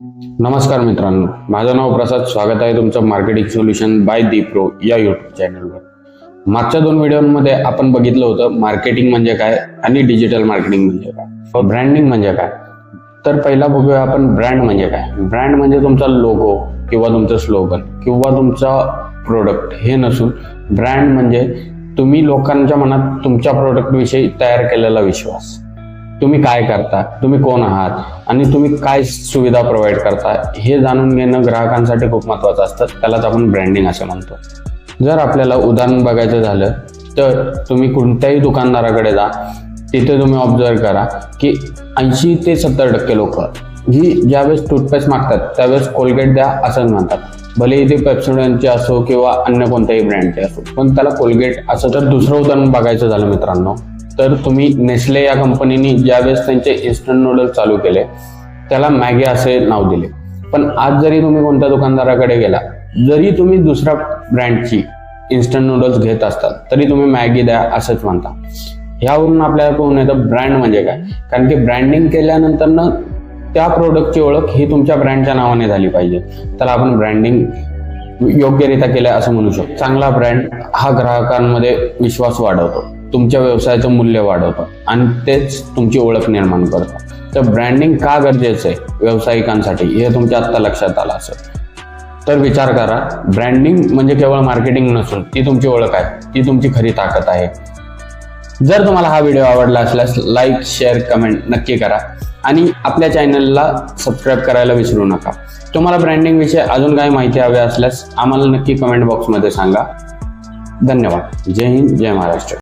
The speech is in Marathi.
नमस्कार मित्रांनो. माझं नाव प्रसाद स्वागत आहे तुमचं marketing solution by the pro या युट्यूब चॅनलवर मागच्या दोन व्हिडिओमध्ये आपण बघितलं होतं मार्केटिंग म्हणजे काय आणि डिजिटल मार्केटिंग म्हणजे काय. ब्रँडिंग म्हणजे काय. तर पहिला बघूया आपण ब्रँड म्हणजे काय. ब्रँड म्हणजे तुमचा लोगो किंवा तुमचं स्लोगन किंवा तुमचा प्रोडक्ट हे नसून ब्रँड म्हणजे तुम्ही लोकांच्या मनात तुमच्या प्रोडक्टविषयी तयार केलेला विश्वास. तुम्ही काय करता? तुम्ही कोण आहात? आणि तुम्ही काय सुविधा प्रोव्हाइड करता? हे जाणून घेणं ग्राहकांसाठी खूप महत्त्वाचं असतं. त्यालाच आपण ब्रँडिंग असं म्हणतो. जर आपल्याला उदाहरण बघायचं झालं तर तुम्ही कोणत्याही दुकानदाराकडे जा. तिथे तुम्ही ऑब्झर्व करा की ऐंशी ते सत्तर टक्के लोक जी ज्यावेळेस टूथपेस्ट मागतात त्यावेळेस कोलगेट द्या असंच म्हणतात. भले ते पेप्सोडनचे असो किंवा अन्य कोणत्याही ब्रँडचे असो. पण त्याला कोलगेट असं तर दुसरं उदाहरण बघायचं झालं मित्रांनो. तर तुम्ही नेस्ले या कंपनीने ज्यावेळेस त्यांचे इन्स्टंट नूडल्स चालू केले त्याला मॅगी असे नाव दिले. पण आज जरी तुम्ही कोणत्या दुकानदाराकडे गेला जरी तुम्ही दुसऱ्या ब्रँडची इन्स्टंट नूडल्स घेत असतात तरी तुम्ही मॅगी द्या असंच म्हणता. ह्यावरून आपल्याला कळून येतं ब्रँड म्हणजे काय? कारण की ब्रँडिंग केल्यानंतर ना त्या प्रोडक्टची ओळख ही तुमच्या ब्रँडच्या नावाने झाली पाहिजे. त्याला आपण ब्रँडिंग योग्यरित्या केलं असं म्हणू शकतो. चांगला ब्रँड हा ग्राहकांमध्ये विश्वास वाढवतो. तुमच्या व्यवसायाचं मूल्य वाढवतं आणि तेच तुमची ओळख निर्माण करतं. तर ब्रँडिंग का गरजेचं आहे व्यावसायिकांसाठी हे तुमच्या आत्ता लक्षात आलं असेल. तर विचार करा ब्रँडिंग म्हणजे केवळ मार्केटिंग नसून ती तुमची ओळख आहे ती तुमची खरी ताकद आहे. जर तुम्हाला हा व्हिडिओ आवडला असल्यास लाईक शेअर कमेंट नक्की करा आणि आपल्या चॅनलला सबस्क्राईब करायला विसरू नका. तुम्हाला ब्रँडिंग विषयी अजून काही माहिती हवी असल्यास आम्हाला नक्की कमेंट बॉक्समध्ये सांगा. धन्यवाद. जय हिंद जय महाराष्ट्र.